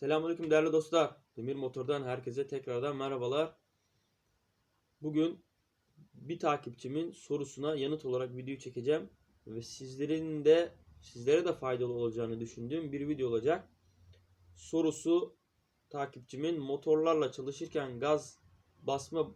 Selamünaleyküm değerli dostlar. Demir Motor'dan herkese tekrardan merhabalar. Bugün bir takipçimin sorusuna yanıt olarak video çekeceğim ve sizlerin de sizlere de faydalı olacağını düşündüğüm bir video olacak. Sorusu takipçimin motorlarla çalışırken gaz basma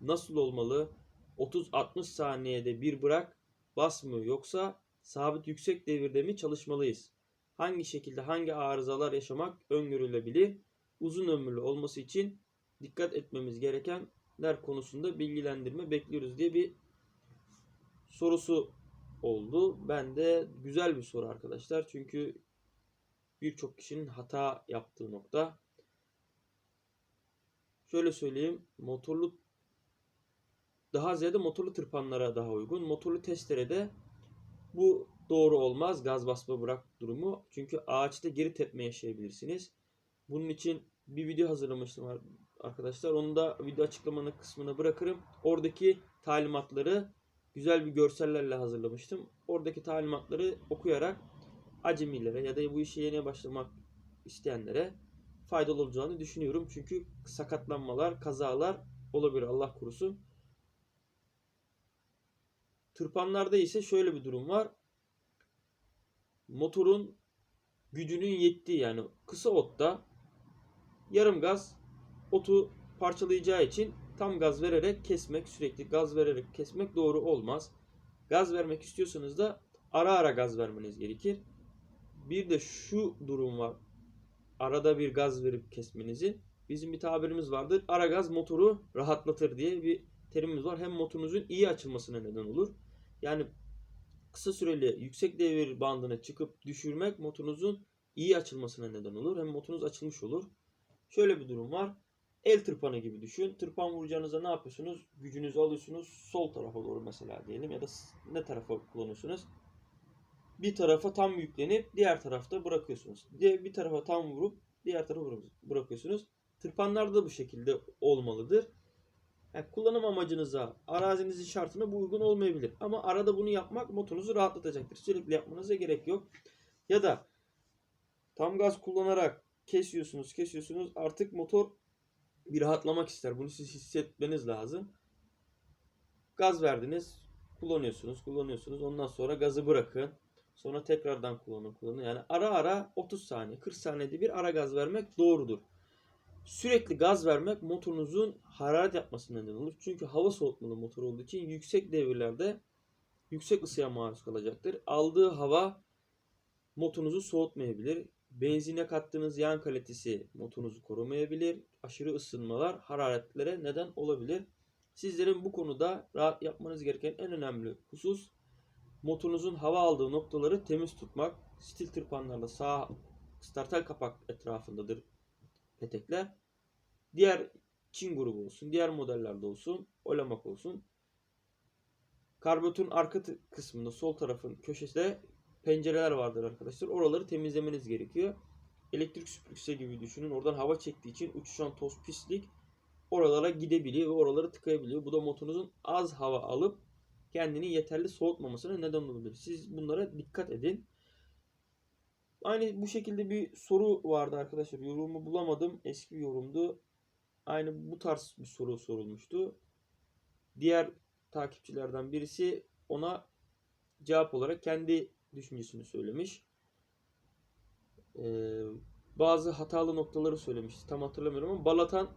nasıl olmalı? 30-60 saniyede bir bırak bas mı yoksa sabit yüksek devirde mi çalışmalıyız? Hangi şekilde hangi arızalar yaşamak öngörülebilir? Uzun ömürlü olması için dikkat etmemiz gerekenler konusunda bilgilendirme bekliyoruz diye bir sorusu oldu. Ben de güzel bir soru arkadaşlar. Çünkü birçok kişinin hata yaptığı nokta. Şöyle söyleyeyim. Motorlu daha ziyade motorlu tırpanlara daha uygun. Motorlu testerede bu doğru olmaz gaz basma bırak durumu. Çünkü ağaçta geri tepme yaşayabilirsiniz. Bunun için bir video hazırlamıştım arkadaşlar. Onu da video açıklamanın kısmına bırakırım. Oradaki talimatları güzel bir görsellerle hazırlamıştım. Oradaki talimatları okuyarak acemilere ya da bu işe yeni başlamak isteyenlere faydalı olacağını düşünüyorum. Çünkü sakatlanmalar, kazalar olabilir Allah korusun. Tırpanlarda ise şöyle bir durum var motorun gücünün yettiği yani kısa otta yarım gaz otu parçalayacağı için tam gaz vererek kesmek, sürekli gaz vererek kesmek doğru olmaz. Gaz vermek istiyorsanız da ara ara gaz vermeniz gerekir. Bir de şu durum var. Arada bir gaz verip kesmenizin bizim bir tabirimiz vardır. Ara gaz motoru rahatlatır diye bir terimimiz var. Hem motorunuzun iyi açılmasına neden olur. Yani kısa süreli yüksek devir bandına çıkıp düşürmek motorunuzun iyi açılmasına neden olur. Hem motorunuz açılmış olur. Şöyle bir durum var. El tırpanı gibi düşün. Tırpan vuracağınızda ne yapıyorsunuz? Gücünüzü alıyorsunuz sol tarafa doğru mesela diyelim ya da ne tarafa kullanıyorsunuz? Bir tarafa tam yüklenip diğer tarafta bırakıyorsunuz. Diğer bir tarafa tam vurup diğer tarafa bırakıyorsunuz. Tırpanlar da bu şekilde olmalıdır. Yani kullanım amacınıza, arazinizin şartına bu uygun olmayabilir. Ama arada bunu yapmak motorunuzu rahatlatacaktır. Sürekli yapmanıza gerek yok. Ya da tam gaz kullanarak kesiyorsunuz, kesiyorsunuz. Artık motor bir rahatlamak ister. Bunu siz hissetmeniz lazım. Gaz verdiniz, kullanıyorsunuz, kullanıyorsunuz. Ondan sonra gazı bırakın. Sonra tekrardan kullanın, kullanın. Yani ara ara 30 saniye, 40 saniyede bir ara gaz vermek doğrudur. Sürekli gaz vermek motorunuzun hararet yapmasına neden olur. Çünkü hava soğutmalı motor olduğu için yüksek devirlerde yüksek ısıya maruz kalacaktır. Aldığı hava motorunuzu soğutmayabilir. Benzine kattığınız yağ kalitesi motorunuzu korumayabilir. Aşırı ısınmalar hararetlere neden olabilir. Sizlerin bu konuda rahat yapmanız gereken en önemli husus motorunuzun hava aldığı noktaları temiz tutmak. Stil tırpanlarla sağ startel kapak etrafındadır petekler. Diğer Çin grubu olsun, diğer modellerde olsun, olamak olsun. Karbüratörün arka kısmında sol tarafın köşesinde pencereler vardır arkadaşlar. Oraları temizlemeniz gerekiyor. Elektrik süpürgesi gibi düşünün. Oradan hava çektiği için uçuşan toz pislik oralara gidebiliyor ve oraları tıkayabiliyor. Bu da motorunuzun az hava alıp kendini yeterli soğutmamasına neden olabilir. Siz bunlara dikkat edin. Aynı bu şekilde bir soru vardı arkadaşlar. Yorumu bulamadım. Eski bir yorumdu. Aynı bu tarz bir soru sorulmuştu. Diğer takipçilerden birisi ona cevap olarak kendi düşüncesini söylemiş. Ee, bazı hatalı noktaları söylemişti. Tam hatırlamıyorum ama balatan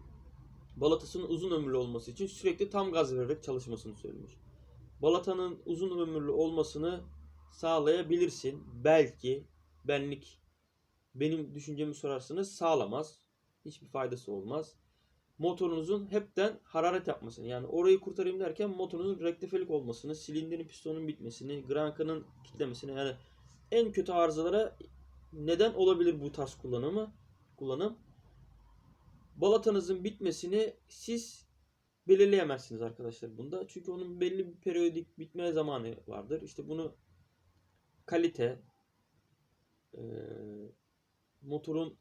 balatasının uzun ömürlü olması için sürekli tam gaz vererek çalışmasını söylemiş. Balatanın uzun ömürlü olmasını sağlayabilirsin. Belki benlik benim düşüncemi sorarsanız sağlamaz. Hiçbir faydası olmaz. Motorunuzun hepten hararet yapmasını yani orayı kurtarayım derken motorunuzun rektifelik olmasını, silindirin pistonun bitmesini, grankanın kitlemesini yani en kötü arızalara neden olabilir bu tarz kullanımı? Kullanım. Balatanızın bitmesini siz belirleyemezsiniz arkadaşlar bunda. Çünkü onun belli bir periyodik bitme zamanı vardır. İşte bunu kalite, e, motorun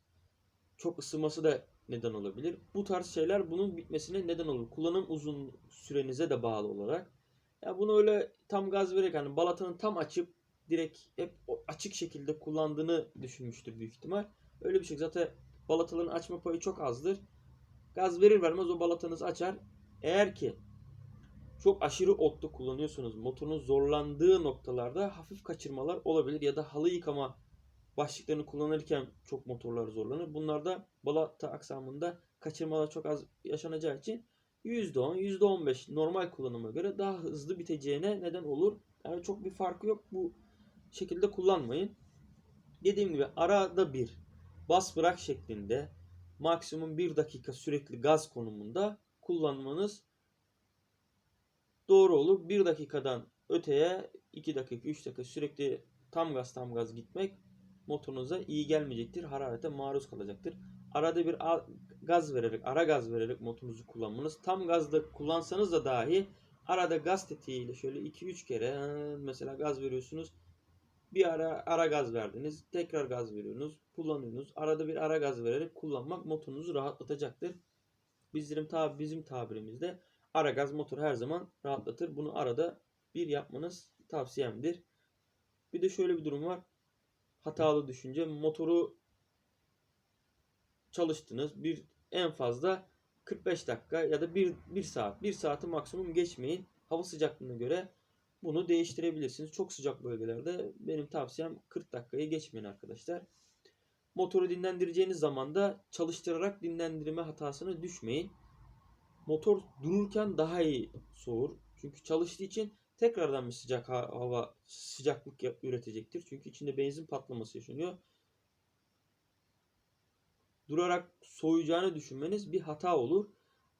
çok ısınması da neden olabilir. Bu tarz şeyler bunun bitmesine neden olur. Kullanım uzun sürenize de bağlı olarak. Ya bunu öyle tam gaz vererek hani balatanın tam açıp direkt hep açık şekilde kullandığını düşünmüştür büyük ihtimal. Öyle bir şey zaten balataların açma payı çok azdır. Gaz verir vermez o balatanız açar. Eğer ki çok aşırı otlu kullanıyorsunuz, motorun zorlandığı noktalarda hafif kaçırmalar olabilir ya da halı yıkama başlıklarını kullanırken çok motorlar zorlanır. Bunlarda balata aksamında kaçırmalar çok az yaşanacağı için %10, %15 normal kullanıma göre daha hızlı biteceğine neden olur. Yani çok bir farkı yok. Bu şekilde kullanmayın. Dediğim gibi arada bir bas bırak şeklinde maksimum 1 dakika sürekli gaz konumunda kullanmanız doğru olur. 1 dakikadan öteye 2 dakika 3 dakika sürekli tam gaz tam gaz gitmek motorunuza iyi gelmeyecektir. Hararete maruz kalacaktır. Arada bir gaz vererek, ara gaz vererek motorunuzu kullanmanız. Tam gazda kullansanız da dahi arada gaz tetiğiyle şöyle 2-3 kere mesela gaz veriyorsunuz. Bir ara ara gaz verdiniz. Tekrar gaz veriyorsunuz. Kullanıyorsunuz. Arada bir ara gaz vererek kullanmak motorunuzu rahatlatacaktır. Bizim tabi bizim tabirimizde ara gaz motor her zaman rahatlatır. Bunu arada bir yapmanız tavsiyemdir. Bir de şöyle bir durum var. Hatalı düşünce motoru çalıştınız. Bir en fazla 45 dakika ya da 1, 1 saat. 1 saati maksimum geçmeyin. Hava sıcaklığına göre bunu değiştirebilirsiniz. Çok sıcak bölgelerde benim tavsiyem 40 dakikayı geçmeyin arkadaşlar. Motoru dinlendireceğiniz zaman da çalıştırarak dinlendirme hatasına düşmeyin. Motor dururken daha iyi soğur. Çünkü çalıştığı için tekrardan bir sıcak ha- hava sıcaklık üretecektir. Çünkü içinde benzin patlaması yaşanıyor. Durarak soğuyacağını düşünmeniz bir hata olur.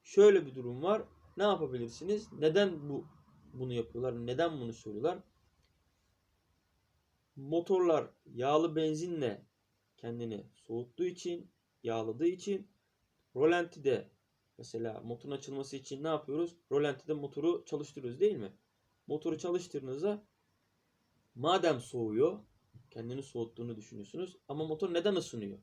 Şöyle bir durum var. Ne yapabilirsiniz? Neden bu bunu yapıyorlar? Neden bunu söylüyorlar? Motorlar yağlı benzinle kendini soğuttuğu için, yağladığı için rolantide mesela motorun açılması için ne yapıyoruz? Rolantide motoru çalıştırıyoruz değil mi? Motoru çalıştırdığınızda madem soğuyor, kendini soğuttuğunu düşünüyorsunuz ama motor neden ısınıyor?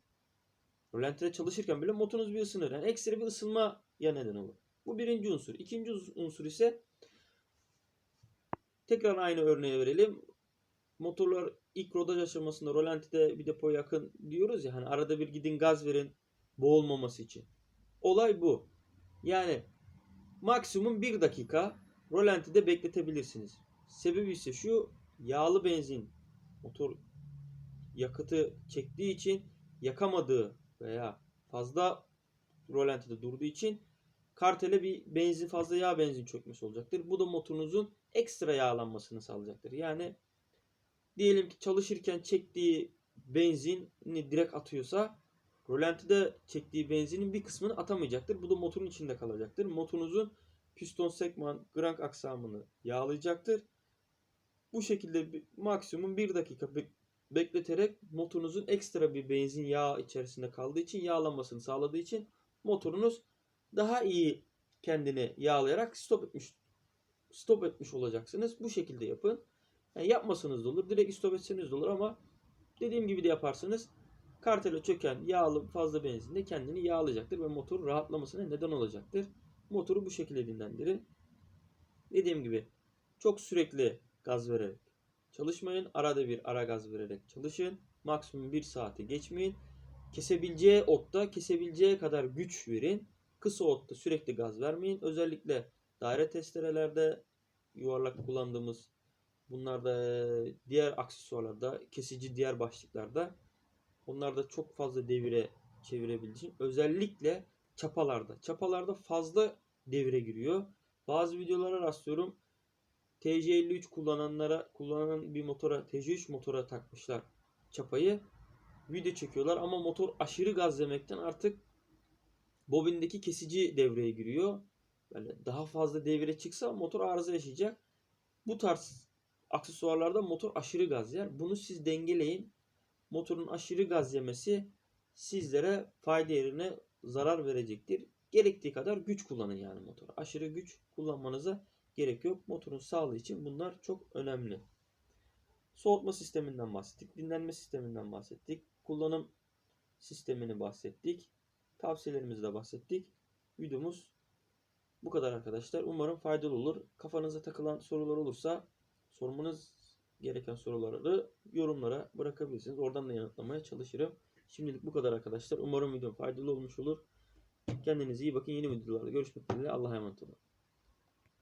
Rolantide çalışırken bile motorunuz bir ısınır. Yani ekstra bir ısınma ya neden olur. Bu birinci unsur. İkinci unsur ise tekrar aynı örneği verelim. Motorlar ilk rodaj aşamasında rolantide bir depo yakın diyoruz ya hani arada bir gidin gaz verin boğulmaması için. Olay bu. Yani maksimum bir dakika rolantide bekletebilirsiniz. Sebebi ise şu yağlı benzin motor yakıtı çektiği için yakamadığı veya fazla rolantide durduğu için kartele bir benzin fazla yağ benzin çökmesi olacaktır. Bu da motorunuzun ekstra yağlanmasını sağlayacaktır. Yani diyelim ki çalışırken çektiği benzini direkt atıyorsa rolantide çektiği benzinin bir kısmını atamayacaktır. Bu da motorun içinde kalacaktır. Motorunuzun piston sekman, grank aksamını yağlayacaktır. Bu şekilde bir- maksimum 1 dakika be- bekleterek motorunuzun ekstra bir benzin yağ içerisinde kaldığı için yağlanmasını sağladığı için motorunuz daha iyi kendini yağlayarak stop etmiş stop etmiş olacaksınız. Bu şekilde yapın. Yani yapmasanız da olur. Direkt stop etseniz de olur ama dediğim gibi de yaparsanız kartele çöken yağlı fazla benzinde kendini yağlayacaktır ve motorun rahatlamasına neden olacaktır. Motoru bu şekilde dinlendirin. Dediğim gibi çok sürekli gaz vererek çalışmayın. Arada bir ara gaz vererek çalışın. Maksimum 1 saati geçmeyin. Kesebileceği otta kesebileceği kadar güç verin. Kısa otta sürekli gaz vermeyin. Özellikle daire testerelerde yuvarlak kullandığımız bunlarda diğer aksesuarlarda kesici diğer başlıklarda onlarda çok fazla devire çevirebildiği için özellikle çapalarda çapalarda fazla devire giriyor. Bazı videolara rastlıyorum. TC53 kullananlara kullanan bir motora TC3 motora takmışlar çapayı. Video çekiyorlar ama motor aşırı gaz yemekten artık bobindeki kesici devreye giriyor. Yani daha fazla devire çıksa motor arıza yaşayacak. Bu tarz aksesuarlarda motor aşırı gaz yer. Bunu siz dengeleyin. Motorun aşırı gaz yemesi sizlere fayda yerine zarar verecektir. Gerektiği kadar güç kullanın yani motor. Aşırı güç kullanmanıza gerek yok. Motorun sağlığı için bunlar çok önemli. Soğutma sisteminden bahsettik. Dinlenme sisteminden bahsettik. Kullanım sistemini bahsettik. Tavsiyelerimizi de bahsettik. Videomuz bu kadar arkadaşlar. Umarım faydalı olur. Kafanıza takılan sorular olursa sormanız gereken soruları yorumlara bırakabilirsiniz. Oradan da yanıtlamaya çalışırım. Şimdilik bu kadar arkadaşlar. Umarım videom faydalı olmuş olur. Kendinize iyi bakın. Yeni videolarda görüşmek dileğiyle. Allah'a emanet olun.